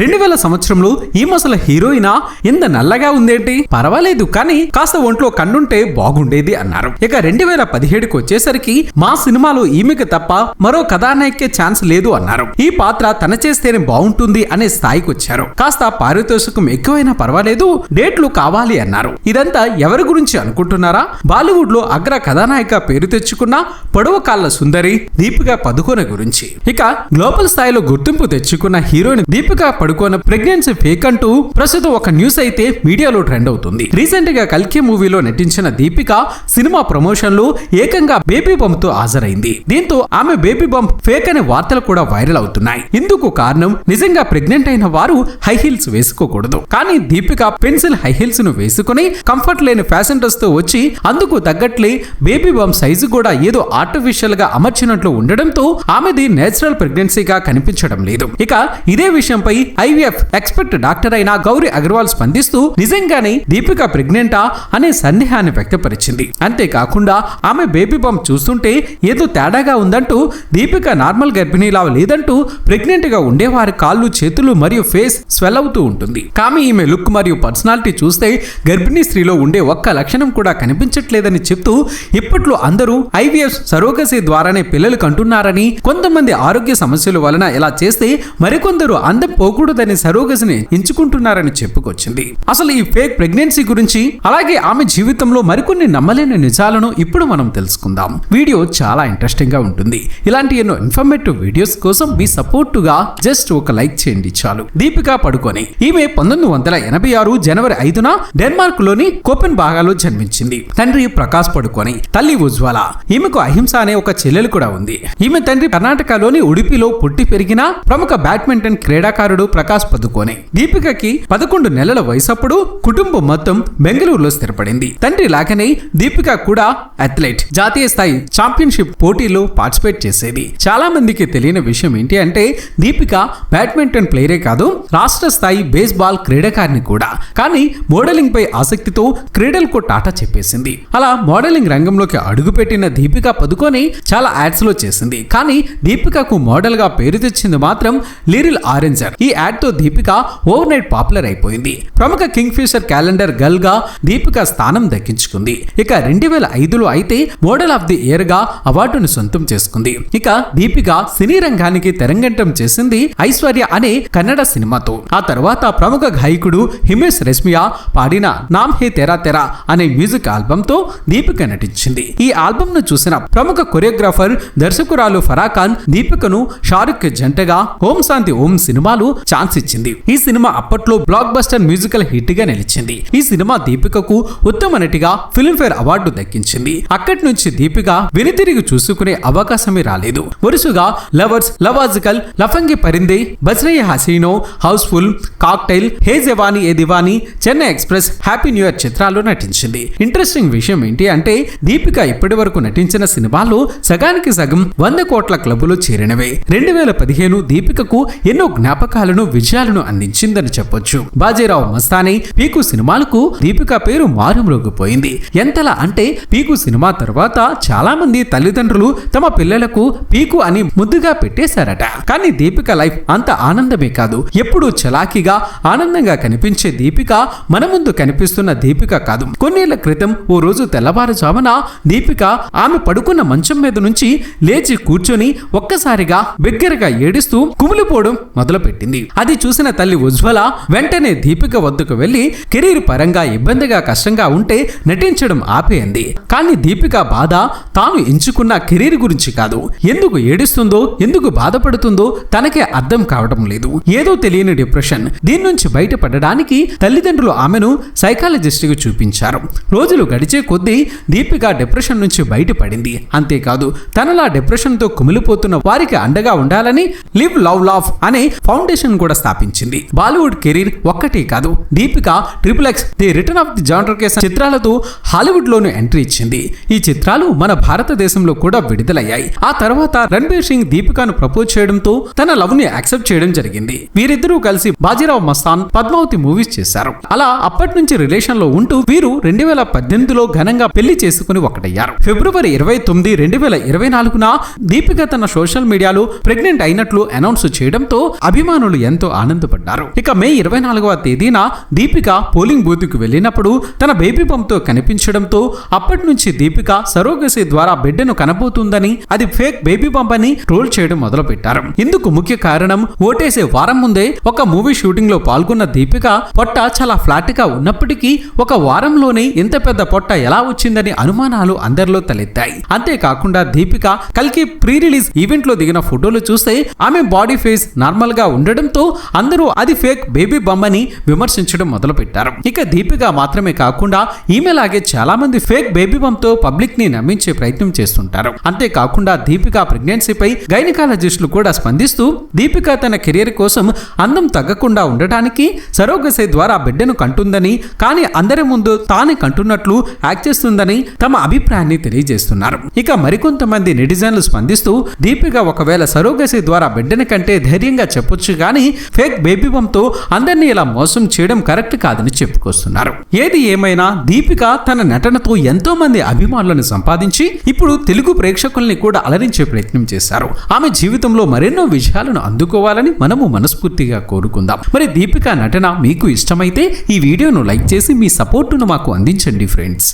రెండు వేల సంవత్సరంలో ఈ ముసల హీరోయినా ఇంత నల్లగా ఉందేంటి? పర్వాలేదు కానీ కాస్త ఒంట్లో కన్నుంటే బాగుండేది అన్నారు. ఇక రెండు వేల పదిహేడుకి వచ్చేసరికి మా సినిమాలో ఈమెకు తప్ప మరో కథానాయకే ఛాన్స్ లేదు అన్నారు. ఈ పాత్ర తన చేస్తేనే బాగుంటుంది అనే స్థాయికి వచ్చారు. కాస్త పారితోషికం ఎక్కువైనా పర్వాలేదు డేట్లు కావాలి అన్నారు. ఇదంతా ఎవరి గురించి అనుకుంటున్నారా? బాలీవుడ్లో అగ్ర కథానాయిక పేరు తెచ్చుకున్న పొడవ కాళ్ళ సుందరి దీపిక పదుకొన గురించి. ఇక గ్లోబల్ స్థాయిలో గుర్తింపు తెచ్చుకున్న heroine Deepika Padukone pregnancy fake అంటూ ప్రస్తుతం ఒక న్యూస్ అయితే మీడియాలో ట్రెండ్ అవుతుంది. రీసెంట్గా కల్కి మూవీలో నటించిన దీపిక సినిమా ప్రమోషన్లో ఏకంగా బేబీ బంప్తో హాజరైంది. దీంతో ఆమె బేబీ బంప్ ఫేక్ అనే వార్తలు కూడా వైరల్ అవుతున్నాయి. ఇందుకు కారణం నిజంగా ప్రెగ్నెంట్ అయిన వారు హై హీల్స్ వేసుకోకూడదు. కానీ దీపిక పెన్సిల్ హై హీల్స్ను వేసుకుని కంఫర్ట్ లేని ఫ్యాషన్ డ్రెస్తో వచ్చి అందుకు తగ్గట్లే బేబీ బంప్ సైజు కూడా ఏదో ఆర్టిఫిషియల్గా అమర్చినట్లు ఉండడంతో ఆమెది నేచురల్ ప్రెగ్నెన్సీగా కనిపించడం లేదు. ఇక ఇదే విషయంపై ఐవీఎఫ్ ఎక్స్పర్ట్ డాక్టర్ అయిన గౌరీ అగర్వాల్ స్పందిస్తూ నిజంగానే దీపిక ప్రెగ్నెంటా అనే సందేహాన్ని వ్యక్తపరిచింది. అంతేకాకుండా ఆమె బేబీ బంప్ చూస్తుంటే ఏదో తేడాగా ఉందంటూ దీపిక నార్మల్ గర్భిణీలా లేదంటూ ప్రెగ్నెంట్గా ఉండేవారి కాళ్ళు చేతులు మరియు ఫేస్ స్వెల్ అవుతూ ఉంటుంది. కానీ ఈమె లుక్ మరియు పర్సనాలిటీ చూస్తే గర్భిణీ స్త్రీలో ఉండే ఒక్క లక్షణం కూడా కనిపించట్లేదని చెప్తూ ఇప్పట్లో అందరూ ఐవీఎఫ్ సరోగసీ ద్వారానే పిల్లలు కంటున్నారని కొంతమంది ఆరోగ్య సమస్యల వలన ఇలా చేస్తే మరికొందరు అందం పోకూడదని సరోగసిని ఎంచుకుంటున్నారని చెప్పుకొచ్చింది. అసలు ఈ ఫేక్ ప్రెగ్నెన్సీ గురించి అలాగే ఆమె జీవితంలో మరికొన్ని నమ్మలేని నిజాలను ఇప్పుడు మనం తెలుసుకుందాం. వీడియో చాలా ఇంట్రెస్టింగ్గా ఉంటుంది. ఇలాంటి ఎన్నో ఇన్ఫర్మేటివ్ వీడియోస్ కోసం మీ సపోర్ట్గా జస్ట్ ఒక లైక్ చేయండి చాలు. దీపికా పడుకొని ఈమె పంతొమ్మిది వందల ఎనభై ఆరు జనవరి ఐదున డెన్మార్క్లోని కోపెన్ భాగాలో జన్మించింది. తండ్రి ప్రకాష్ పడుకొని తల్లి ఉజ్వల. ఈమెకు అహింస అనే ఒక చెల్లెలు కూడా ఉంది. ఈమె తండ్రి కర్ణాటకలోని ఉడిపిలో పుట్టి పెరిగిన ప్రముఖ బ్యాడ్మింటన్ క్రీడాకారుడు ప్రకాష్ పదుకోనే. దీపికకి పదకొండు నెలల వయసప్పుడు కుటుంబం మొత్తం బెంగళూరులో స్థిరపడింది. తండ్రి లాగానే దీపిక కూడా అథ్లెట్. జాతీయ స్థాయి ఛాంపియన్షిప్ పోటీలో పార్టిసిపేట్ చేసేది. చాలా మందికి తెలియని విషయం ఏంటి అంటే దీపిక బ్యాడ్మింటన్ ప్లేయరే కాదు రాష్ట్ర స్థాయి బేస్బాల్ క్రీడాకారిణి కూడా. కానీ మోడలింగ్ పై ఆసక్తితో క్రీడలకు టాటా చెప్పేసింది. అలా మోడలింగ్ రంగంలోకి అడుగుపెట్టిన దీపిక పదుకొని చాలా యాడ్స్లో చేసింది. కానీ దీపికకు మోడల్గా పేరు తెచ్చింది మాత్రం లిరిల్ ఆరెంజర్. ఈ యాడ్తో దీపిక ఓవర్ నైట్ పాపులర్ అయిపోయింది. ప్రముఖ కింగ్ ఫిషర్ క్యాలెండర్ గర్ల్గా దీపిక స్థానం దక్కించుకుంది. ఇక రెండు వేల ఐదులో అయితే మోడల్ ఆఫ్ ది ఇయర్గా అవార్డును సొంతం చేసుకుంది. ఇక దీపిక సినీ రంగానికి తెరంగంటం చేసింది ఐశ్వర్య అనే కన్నడ సినిమాతో. ఆ తర్వాత ప్రముఖ గాయకుడు హిమేష్ రెస్మియా పాడిన నామ్ హే తెరా తెరా అనే మ్యూజిక్ ఆల్బమ్తో దీపిక నటించింది. ఈ ఆల్బమ్ను చూసిన ప్రముఖ కొరియోగ్రాఫర్ దర్శకురాలు ఫరాఖాన్ దీపికను షారుఖ్ జంటగా ఓం శాంతి ఓం సినిమాలు ఛాన్స్ ఇచ్చింది. ఈ సినిమా అప్పట్లో బ్లాక్ బస్టర్ మ్యూజికల్ హిట్గా నిలిచింది. ఈ సినిమా దీపికకు ఉత్తమ నటిగా ఫిల్మ్ఫేర్ అవార్డు దక్కించింది. అక్కడి నుంచి దీపిక వెనుతిరిగి చూసుకునే అవకాశమే రాలేదు. వరుసగా లవర్స్ లవాజికల్ Lafangey Parindey బజ్రయ్య Haseeno housefull cocktail Yeh Jawaani Hai Deewani Chennai express happy new year చిత్రాల్లో నటించింది. ఇంట్రెస్టింగ్ విషయం ఏంటి అంటే దీపిక ఇప్పటి వరకు నటించిన సినిమాలు సగానికి సగం వంద కోట్ల క్లబ్బులో చేరినవే. రెండు వేల పదిహేను దీపికకు ఎన్నో జ్ఞాపకాలను విజయాలను అందించిందని చెప్పొచ్చు. బాజీరావు మస్తానీ పీకు సినిమాలకు దీపిక పేరు మారుమ్రోగిపోయింది. ఎంతలా అంటే పీకు సినిమా తర్వాత చాలా మంది తల్లిదండ్రులు తమ పిల్లలకు పీకు అని ముద్దుగా పెట్టేశారట. కానీ దీపిక లైఫ్ అంత ఆనందమే కాదు. ఎప్పుడు చలాకీగా ఆనందంగా కనిపించే దీపిక మన ముందు కనిపిస్తున్న దీపిక కాదు. కొన్నేళ్ళ క్రితం ఓ రోజు తెల్లవారుజామున దీపిక ఆమె పడుకున్న మంచం మీద నుంచి లేచి కూర్చొని ఒక్కసారిగా బిగ్గరగా ఏడుస్తూ కుమిలిపోవడం మొదలుపెట్టింది. అది చూసిన తల్లి ఉజ్వల వెంటనే దీపిక వద్దకు వెళ్ళి కెరీర్ పరంగా ఇబ్బందిగా కష్టంగా ఉంటే నటించడం ఆపేయంది కానీ దీపిక బాధ తాను ఎంచుకున్న కెరీర్ గురించి కాదు. ఎందుకు ఏడుస్తుందో ఎందుకు బాధపడుతుందో తనకే అర్థం కావడం లేదు. ఏదో తెలియని డిప్రెషన్. దీని నుంచి బయటపడడానికి తల్లిదండ్రులు ఆమెను సైకాలజిస్ట్కి చూపించారు. రోజులు గడిచే కొద్దీ దీపిక డిప్రెషన్ నుంచి బయటపడింది. అంతేకాదు తనలా డిప్రెషన్తో కుమిలిపోతున్న వారికి అండగా ఉండాలని లివ్ లవ్ లాఫ్ అనే ఫౌండేషన్ కూడా స్థాపించింది. బాలీవుడ్ కెరీర్ ఒక్కటే కాదు Deepika triple X the return of the Xander Cage చిత్రాలతో హాలీవుడ్ లోను ఎంట్రీ ఇచ్చింది. ఈ చిత్రాలు మన భారతదేశంలో కూడా విడుదలయ్యాయి. ఆ తర్వాత రణ్బీర్ సింగ్ దీపికాను ప్రపోజ్ చేయడంతో తన లవ్ని యాక్సెప్ట్ చేయడం జరిగింది. వీరిద్దరూ కలిసి బాజీరావు మస్తాన్ పద్మావతి మూవీస్ చేశారు. అలా అప్పటి నుంచి రిలేషన్లో ఉంటూ వీరు రెండు వేల పద్దెనిమిదిలో ఘనంగా పెళ్ళి చేసుకుని ఒకటయ్యారు. ఫిబ్రవరి ఇరవై తొమ్మిది రెండు వేల ఇరవై నాలుగున దీపిక తన సోషల్ మీడియాలో ప్రెగ్నెంట్ అయినట్లు అనౌన్స్ చేయడంతో అభిమానులు ఎంతో ఆనందపడ్డారు. ఇక మే ఇరవై నాలుగవ తేదీన దీపిక పోలింగ్ బూత్కు వెళ్ళినప్పుడు తన బేబీ పంప్తో కనిపించడంతో అప్పటి నుంచి దీపిక సరోగసి ద్వారా బిడ్డను కనబోతుందని అది ఫేక్ బేబీ పంప్ అని ట్రోల్ చేయడం మొదలు పెట్టారు ఇందుకు ముఖ్య కారణం ఓటేసే వారం ముందే ఒక మూవీ షూటింగ్లో పాల్గొన్న దీపిక పొట్ట చాలా ఫ్లాట్గా ఉన్నప్పటికీ ఒక వారంలోనే ఇంత పెద్ద పొట్ట ఎలా వచ్చిందని అనుమానాలు అందరిలో తలెత్తాయి. అంతేకాకుండా దీపిక కల్కి ప్రీ రిలీజ్ ఈవెంట్లో దిగిన ఫోటోలు చూస్తే ఆమె బాడీ ఫేస్ నార్మల్గా ఉండడం ఉండడంతో అందరూ అది ఫేక్ బేబీ బొమ్మని విమర్శించడం మొదలుపెట్టారు. ఇక దీపిక మాత్రమే కాకుండా ఈమెలాగే చాలా మంది ఫేక్ బేబీ బమ్ పబ్లిక్ని నమ్మించే ప్రయత్నం చేస్తుంటారు. అంతేకాకుండా దీపిక ప్రెగ్నెన్సీపై గైనకాలజిస్టులు కూడా స్పందిస్తూ దీపిక తన కెరియర్ కోసం అందం తగ్గకుండా ఉండటానికి సరోగసే ద్వారా బిడ్డను కంటుందని కానీ అందరి ముందు తానే కంటున్నట్లు యాక్ట్ చేస్తుందని తమ అభిప్రాయాన్ని తెలియజేస్తున్నారు. ఇక మరికొంతమంది నెటిజన్లు స్పందిస్తూ దీపిక ఒకవేళ సరోగసి ద్వారా బిడ్డని కంటే ధైర్యంగా చెప్పొచ్చు కానీ ఫేక్ బేబీ తో అందరినీ ఇలా మోసం చేయడం కరెక్ట్ కాదని చెప్పుకొస్తున్నారు. ఏది ఏమైనా దీపిక తన నటనతో ఎంతో మంది అభిమానులను సంపాదించి ఇప్పుడు తెలుగు ప్రేక్షకుల్ని కూడా అలరించే ప్రయత్నం చేశారు. ఆమె జీవితంలో మరెన్నో విజయాలను అందుకోవాలని మనము మనస్ఫూర్తిగా కోరుకుందాం. మరి దీపిక నటన మీకు ఇష్టమైతే ఈ వీడియోను లైక్ చేసి మీ సపోర్టును మాకు అందించండి ఫ్రెండ్స్.